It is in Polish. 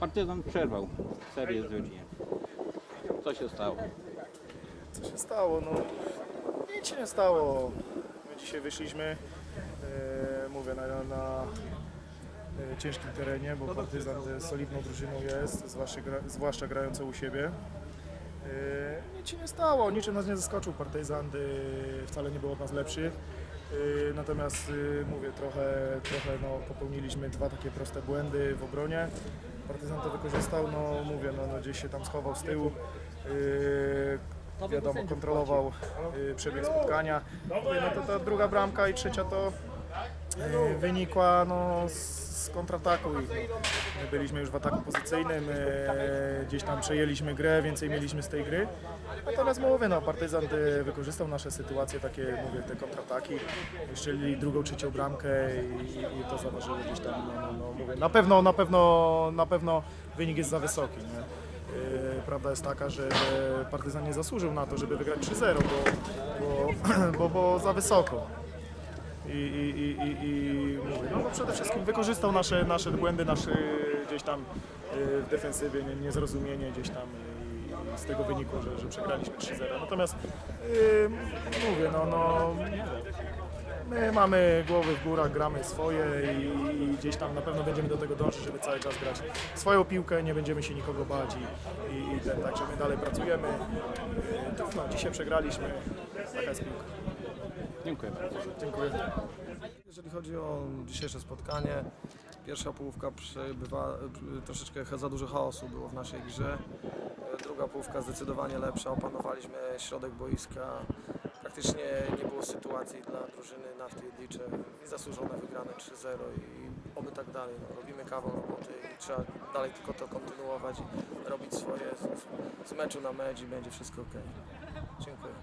partyzan przerwał serię zwycięstw. Co się stało? Co się stało? No, nic się nie stało. My dzisiaj wyszliśmy, e, mówię, na, na e, ciężkim terenie, bo Partyzan e, solidną drużyną jest, zwłaszcza, gra, zwłaszcza grającą u siebie. E, nic się nie stało, niczym nas nie zaskoczył Partyzan, wcale nie był od nas lepszy. E, Natomiast e, mówię, trochę, trochę no, popełniliśmy dwa takie proste błędy w obronie. Partyzan to wykorzystał, no mówię, no, no gdzieś się tam schował z tyłu. E, wiadomo, kontrolował e, przebieg spotkania. Mówię, No to ta druga bramka i trzecia to e, wynikła no, z kontrataku. I, my byliśmy już w ataku pozycyjnym, e, gdzieś tam przejęliśmy grę, więcej mieliśmy z tej gry. Natomiast mówię, no, partyzant e, wykorzystał nasze sytuacje, takie mówię, te kontrataki, strzelili drugą, trzecią bramkę i, i to zaważyło gdzieś tam. No, no, no, mówię, na pewno, na pewno, na pewno wynik jest za wysoki. Nie? E, Prawda jest taka, że partyzan nie zasłużył na to, żeby wygrać 3-0, bo, bo, bo, bo za wysoko. I, i, i, i, no, no przede wszystkim wykorzystał nasze, nasze błędy, nasze gdzieś tam y, w defensywie nie- niezrozumienie gdzieś tam z tego wyniku, że, że przegraliśmy 3-0. Natomiast y, mówię, no, no my mamy głowy w górach, gramy swoje i, i gdzieś tam na pewno będziemy do tego dążyć, żeby cały czas grać swoją piłkę, nie będziemy się nikogo bać i, i, i ten, także my dalej pracujemy. Y, Trudno, dzisiaj przegraliśmy, taka jest piłka. Dziękuję bardzo. Dziękuję. Jeżeli chodzi o dzisiejsze spotkanie, pierwsza połówka przebywa, troszeczkę za dużo chaosu było w naszej grze. Druga połówka zdecydowanie lepsza, opanowaliśmy środek boiska. Praktycznie nie było sytuacji dla drużyny Nafty Jedlicze i zasłużone wygrane 3-0 i oby tak dalej. No, robimy kawał roboty i trzeba dalej tylko to kontynuować i robić swoje z, z meczu na mecz i będzie wszystko ok. Dziękuję.